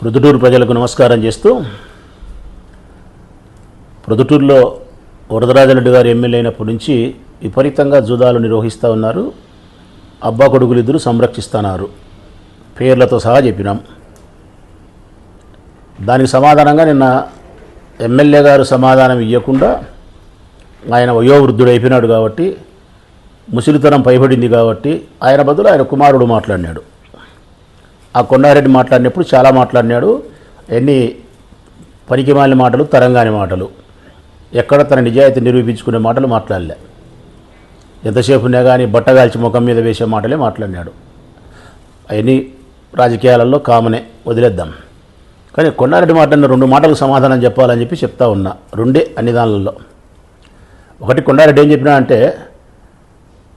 ప్రొద్దుటూరు ప్రజలకు నమస్కారం చేస్తూ ప్రొద్దుటూరులో వరదరాజరెడ్డి గారు ఎమ్మెల్యే అయినప్పటి నుంచి విపరీతంగా జూదాలు నిర్వహిస్తూ ఉన్నారు. అబ్బా కొడుకులు ఇద్దరు సంరక్షిస్తున్నారు. పేర్లతో సహా చెప్పినాం. దానికి సమాధానంగా నిన్న ఎమ్మెల్యే గారు సమాధానం ఇవ్వకుండా ఆయన వయోవృద్ధుడు అయిపోయినాడు కాబట్టి ముసలితనం పైబడింది కాబట్టి ఆయన బదులు ఆయన కుమారుడు మాట్లాడినాడు. ఆ కొండారెడ్డి మాట్లాడినప్పుడు చాలా మాట్లాడినాడు. ఎన్ని పనికిమాలిన మాటలు తరంగాని మాటలు. ఎక్కడ తన నిజాయితీ నిరూపించుకునే మాటలు మాట్లాడలే. ఎంతసేపు ఉన్నా కానీ బట్టగాల్చి ముఖం మీద వేసే మాటలే మాట్లాడినాడు. అవన్నీ రాజకీయాలలో కామనే వదిలేద్దాం. కానీ కొండారెడ్డి మాట్లాడిన రెండు మాటలకు సమాధానం చెప్పాలని చెప్పి చెప్తా ఉన్నా రెండే అన్ని దానిలలో. ఒకటి కొండారెడ్డి ఏం చెప్పినా అంటే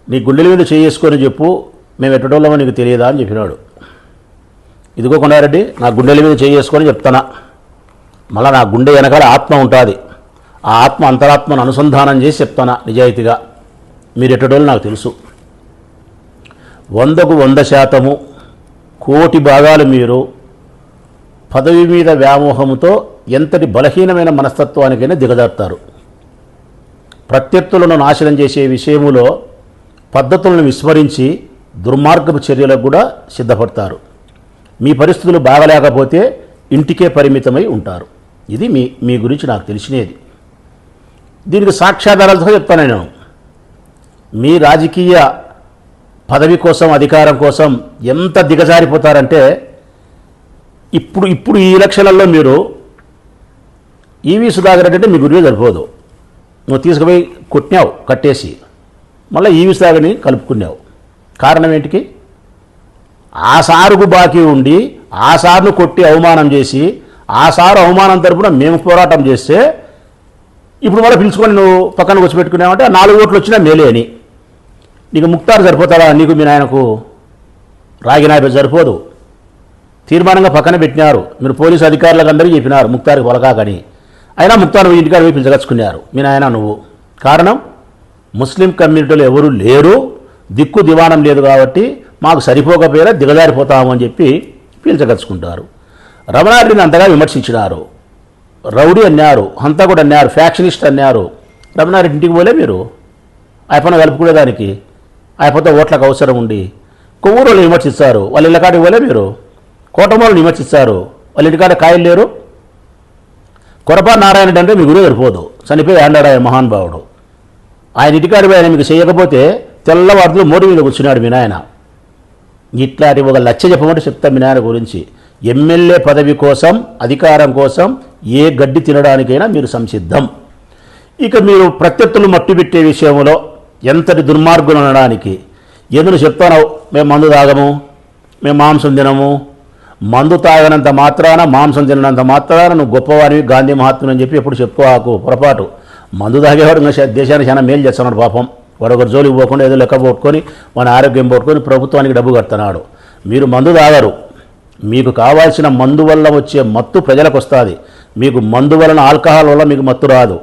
నీ గుండెల మీద చేసుకొని చెప్పు మేము ఎట్టడోళ్ళమో నీకు తెలియదా? అని చెప్పినాడు. ఇదిగో కొండారెడ్డి నా గుండెల మీద చేసుకొని చెప్తానా మళ్ళీ నా గుండె వెనకాల ఆత్మ ఉంటుంది. ఆ ఆత్మ అంతరాత్మను అనుసంధానం చేసి చెప్తానా నిజాయితీగా. మీరు ఎట్టడోళ్ళు నాకు తెలుసు. వందకు వంద శాతము కోటి భాగాలు మీరు పదవి మీద వ్యామోహంతో ఎంతటి బలహీనమైన మనస్తత్వానికైనా దిగజారుతారు. ప్రత్యర్థులను నాశనం చేసే విషయములో పద్ధతులను విస్మరించి దుర్మార్గపు చర్యలకు కూడా సిద్ధపడతారు. మీ పరిస్థితులు బాగలేకపోతే ఇంటికే పరిమితమై ఉంటారు. ఇది మీ మీ గురించి నాకు తెలిసినది. దీనికి సాక్ష్యాధారాలతో చెప్తాను నేను. మీ రాజకీయ పదవి కోసం అధికారం కోసం ఎంత దిగజారిపోతారంటే ఇప్పుడు ఇప్పుడు ఈ ఎలక్షన్లలో మీరు ఈవీ సుధాకర్ రెడ్డి అంటే మీ గురివే సరిపోదు. నువ్వు తీసుకుపోయి కొట్టినావు కట్టేసి. మళ్ళీ ఈవీ సుధాకర్ని కలుపుకున్నావు. కారణం ఏంటికి? ఆ సారుకు బాకీ ఉండి ఆ సార్ను కొట్టి అవమానం చేసి ఆ సారు అవమానం తరపున మేము పోరాటం చేస్తే ఇప్పుడు మళ్ళీ పిలుచుకొని నువ్వు పక్కన వచ్చి పెట్టుకున్నావంటే నాలుగు ఓట్లు వచ్చినా మేలే అని. నీకు ముక్తారు సరిపోతాడా? నీకు మీ నాయనకు రాగినాయ సరిపోదు. తీర్మానంగా పక్కన పెట్టినారు. మీరు పోలీసు అధికారులకు అందరికీ చెప్పినారు ముక్తారికి పొలకాకని అయినా ముక్తారు నువ్వు ఇంటికాడ పోయి పిలిచగచ్చుకున్నారు మీ నాయన నువ్వు. కారణం ముస్లిం కమ్యూనిటీలో ఎవరు లేరు. దిక్కు దివాణం లేదు కాబట్టి మాకు సరిపోకపోయేలా దిగజారిపోతాము అని చెప్పి పీల్చదలుచుకుంటారు. రమణారెడ్డిని అంతగా విమర్శించినారు. రౌడీ అన్నారు హంతకుడు అన్నారు ఫ్యాక్షనిస్ట్ అన్నారు. రమణారెడ్డి ఇంటికి పోలే మీరు? ఆయపన కలుపుకునేదానికి? ఆయపతో ఓట్లకు అవసరం ఉండి? కొవ్వూరులు విమర్శిస్తారు వాళ్ళ ఇళ్ళకాడికి పోలే మీరు? కోటమూరులు విమర్శిస్తారు వాళ్ళ ఇంటికాడ కాయలు లేరు? కొరపా నారాయణుడు అంటే మీ గురువు సరిపోదు చనిపోయి ఆండాడు మహానుభావుడు. ఆయన ఇంటికాడి ఆయన మీకు చేయకపోతే తెల్లవారులు మోడీ మీద కూర్చున్నాడు మీ నాయన. ఇట్లాంటి ఒక లచ్చ చెప్పమంటే చెప్తా మీ నాయన గురించి. ఎమ్మెల్యే పదవి కోసం అధికారం కోసం ఏ గడ్డి తినడానికైనా మీరు సంసిద్ధం. ఇక మీరు ప్రత్యర్థులు మట్టుబెట్టే విషయంలో ఎంతటి దుర్మార్గులు అనడానికి? ఎందుకు చెప్తాను మేము మందు తాగము మేము మాంసం తినము. మందు తాగనంత మాత్రాన మాంసం తిననంత మాత్రాన నువ్వు గొప్పవాడివి గాంధీ మహాత్ముని అని చెప్పి ఎప్పుడు చెప్పుకోకు పొరపాటు. మందు తాగేవాడు దేశానికి చాలా మేలు చేస్తున్నాడు పాపం. వాడు జోలి జోలికి పోకుండా ఏదో లెక్క పోట్టుకొని మన ఆరోగ్యం పోట్టుకొని ప్రభుత్వానికి డబ్బు కడుతున్నాడు. మీరు మందు తాగరు. మీకు కావాల్సిన మందు వల్ల వచ్చే మత్తు ప్రజలకు వస్తుంది. మీకు మందు వలన ఆల్కహాల్ వల్ల మీకు మత్తు రాదు.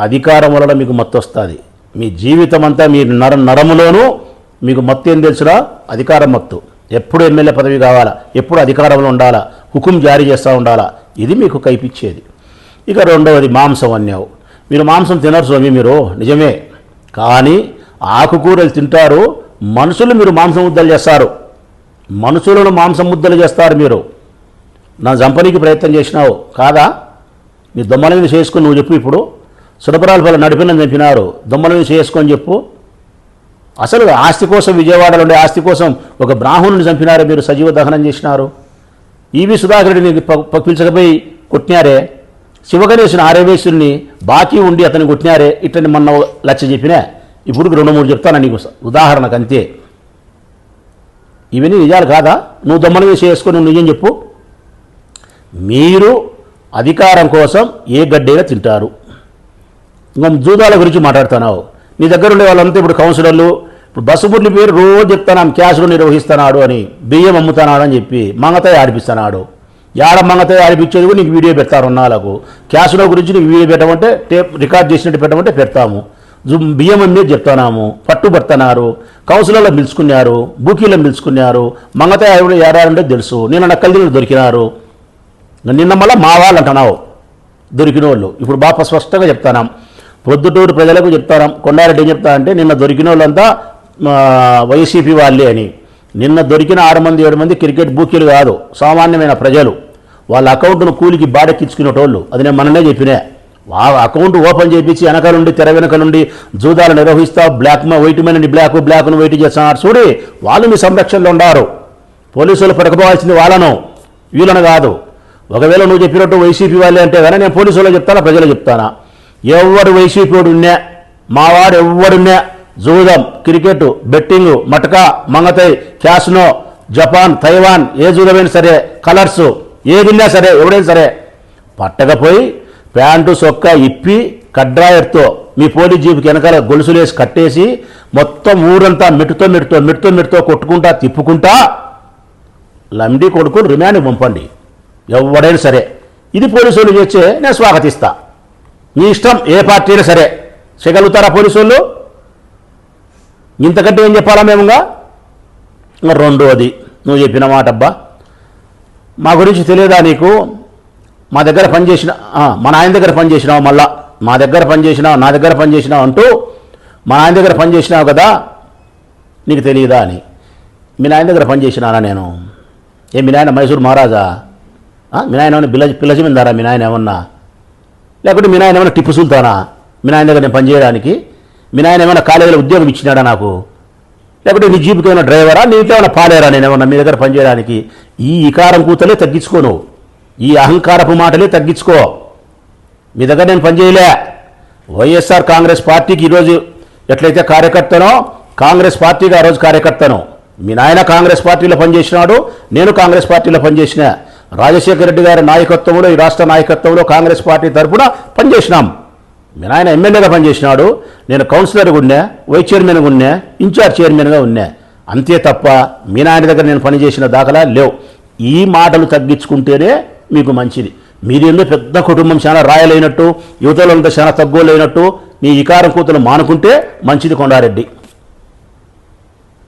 అధికారం వలన మీకు మత్తు వస్తుంది. మీ జీవితం అంతా మీ నర నరములోనూ మీకు మత్తు ఏం తెలుసురా? అధికారం మత్తు. ఎప్పుడు ఎమ్మెల్యే పదవి కావాలా? ఎప్పుడు అధికారంలో ఉండాలా? హుకుం జారీ చేస్తూ ఉండాలా? ఇది మీకు కైపిచ్చేది. ఇక రెండవది మాంసం అన్నావు మీరు మాంసం తినరు స్వామి మీరు. నిజమే. కానీ ఆకుకూరలు తింటారు మనుషులు మీరు మాంసం ముద్దలు చేస్తారు. మనుషులను మాంసం ముద్దలు చేస్తారు మీరు. నా చంపనీకి ప్రయత్నం చేసినావు కాదా? నీ దొమ్మల మీద చేసుకొని నువ్వు చెప్పు ఇప్పుడు. సుడపరాల పల్ల నడిపినని చంపినారు దొమ్మలని చేసుకొని చెప్పు. అసలు ఆస్తి కోసం విజయవాడలో ఉండే ఆస్తి కోసం ఒక బ్రాహ్మణుని చంపినారు మీరు సజీవ దహనం చేసినారు. ఈవి సుధాకరుడిని ప- పిలిచకపోయి కొట్టినారే? శివగణేశుని ఆర్యవేశ్వరుని బాకీ ఉండి అతని కొట్టినారే ఇట్లని మొన్న లచ్చ చెప్పినా. ఇప్పుడు రెండు మూడు చెప్తాను నీకు ఉదాహరణకు అంతే ఇవన్నీ నిజాలు కాదా? నువ్వు దొమ్మల చేసుకొని నువ్వు నిజం చెప్పు. మీరు అధికారం కోసం ఏ గడ్డైనా తింటారు. ఇంకా జూదాల గురించి మాట్లాడుతున్నావు. నీ దగ్గర ఉండే వాళ్ళంతా ఇప్పుడు కౌన్సిలర్లు ఇప్పుడు బస్సు బుడ్లి పేరు రోజు చెప్తాను క్యాష్లో నిర్వహిస్తున్నాడు అని బియ్యం అమ్ముతున్నాడు అని చెప్పి మంగతాయి ఆడిపిస్తున్నాడు. యాడ మంగతాయి ఆడిపించేది కూడా నీకు వీడియో పెడతారు నాలకు క్యాష్ల గురించి నీకు వీడియో పెట్టమంటే టేప్ రికార్డ్ చేసినట్టు పెట్టమంటే పెడతాము. బియ్యం మీద చెప్తున్నాము పట్టుబడుతున్నారు కౌన్సిలర్లో పిలుచుకున్నారు. బూకీలో పిలుచుకున్నారు. మంగతాయి ఆవిడ ఏడాడంటే తెలుసు. నేను నక్కలు దొరికినారు. నిన్న మళ్ళీ మా వాళ్ళు అంటున్నావు. దొరికిన వాళ్ళు ఇప్పుడు బాగా స్పష్టంగా చెప్తాను. ప్రొద్దుటూరు ప్రజలకు చెప్తాను. కొండారెడ్డి ఏం చెప్తా అంటే నిన్న దొరికిన వాళ్ళంతా వైసీపీ వాళ్ళే అని. నిన్న దొరికిన ఆరు మంది ఏడు మంది క్రికెట్ బూకీలు కాదు. సామాన్యమైన ప్రజలు. వాళ్ళ అకౌంట్ను కూలికి బాడెక్కించుకునేటోళ్ళు. అది నేను మననే చెప్పినా. ఆ అకౌంట్ ఓపెన్ చేయించి వెనక నుండి తెర వెనక నుండి జూదాలు నిర్వహిస్తా బ్లాక్ వైట్ మనీ బ్లాక్ బ్లాక్ను వైట్ చేస్తున్నారు. చూడి వాళ్ళు మీ సంరక్షణలో ఉండారు పోలీసులు పడకపోవాల్సింది వాళ్ళను. వీళ్ళను కాదు. ఒకవేళ నువ్వు చెప్పినట్టు వైసీపీ వాళ్ళే అంటే కానీ నేను పోలీసులో చెప్తానా ప్రజలు చెప్తానా? ఎవరు వైసీపీ ఉన్నా మావాడు ఎవడున్నా జూదం క్రికెట్ బెట్టింగ్ మటకా మంగతై క్యాస్నో జపాన్ తైవాన్ ఏ జూదమైనా సరే కలర్స్ ఏదిన్నా సరే ఎవడైనా సరే పట్టకపోయి ప్యాంటు సొక్క ఇప్పి కడ్రాయర్తో మీ పోలీస్ జీపుకి వెనకాల గొలుసులేసి కట్టేసి మొత్తం ఊరంతా మెట్టుతో మెట్టుతో మెట్టుతో మెట్టుతో కొట్టుకుంటా తిప్పుకుంటా లండి కొడుకుని రిమాండ్ పంపండి. ఎవడైనా సరే ఇది పోలీసులు చేస్తే నేను స్వాగతిస్తా. మీ ఇష్టం ఏ పార్టీ అయినా సరే చేయగలుగుతారా పోలీసులు ఇంతకంటే ఏం చెప్పాలా మేముగా? రెండోది నువ్వు చెప్పిన మాట అబ్బా మా గురించి తెలియదా నీకు? మా దగ్గర పనిచేసిన మా నాయన దగ్గర పనిచేసినావు మళ్ళా. మా దగ్గర పనిచేసినావు నా దగ్గర పనిచేసినావు అంటూ మా నాయన దగ్గర పనిచేసినావు కదా? నీకు తెలియదా అని. మీ నాయన దగ్గర పనిచేసినానా నేను? ఏ మీ నాయన మైసూరు మహారాజా? మీ నాయన ఏమైనా బిల్ల పిల్లజమిందారా మీ నాయన ఏమన్నా? లేకుంటే మీ నాయన ఏమైనా టిప్పు సుల్తానా? మీ నాయన దగ్గర నేను పనిచేయడానికి? మీ నాయన ఏమైనా కాలేజీలో ఉద్యోగం ఇచ్చినాడా నాకు? లేకపోతే నీ జీపుకి ఏమైనా డ్రైవరా? నీకేమైనా పాలేరా? నేను ఏమన్నా మీ దగ్గర పనిచేయడానికి? ఈ ఇకారం కూతలే తగ్గించుకో నువ్వు. ఈ అహంకారపు మాటలే తగ్గించుకో. మీ దగ్గర నేను పనిచేయలే. వైఎస్ఆర్ కాంగ్రెస్ పార్టీకి ఈరోజు ఎట్లయితే కార్యకర్తనో కాంగ్రెస్ పార్టీకి ఆ రోజు కార్యకర్తను. మీ నాయన కాంగ్రెస్ పార్టీలో పనిచేసినాడు నేను కాంగ్రెస్ పార్టీలో పనిచేసిన. రాజశేఖర రెడ్డి గారి నాయకత్వంలో ఈ రాష్ట్ర నాయకత్వంలో కాంగ్రెస్ పార్టీ తరఫున పనిచేసినాం. మీ నాయన ఎమ్మెల్యేగా పనిచేసినాడు నేను కౌన్సిలర్గా ఉన్నా వైస్ చైర్మన్గా ఉన్నా ఇన్ఛార్జ్ చైర్మన్గా ఉన్నా అంతే తప్ప మీ నాయన దగ్గర నేను పనిచేసిన దాఖలా లేవు. ఈ మాటలు తగ్గించుకుంటేనే మీకు మంచిది. మీరేందో ఎందుకు పెద్ద కుటుంబం చాలా రాయలైనట్టు యువతలంతా చాలా తగ్గోలైనట్టు మీ ఇకారం కూతులు మానుకుంటే మంచిది కొండారెడ్డి.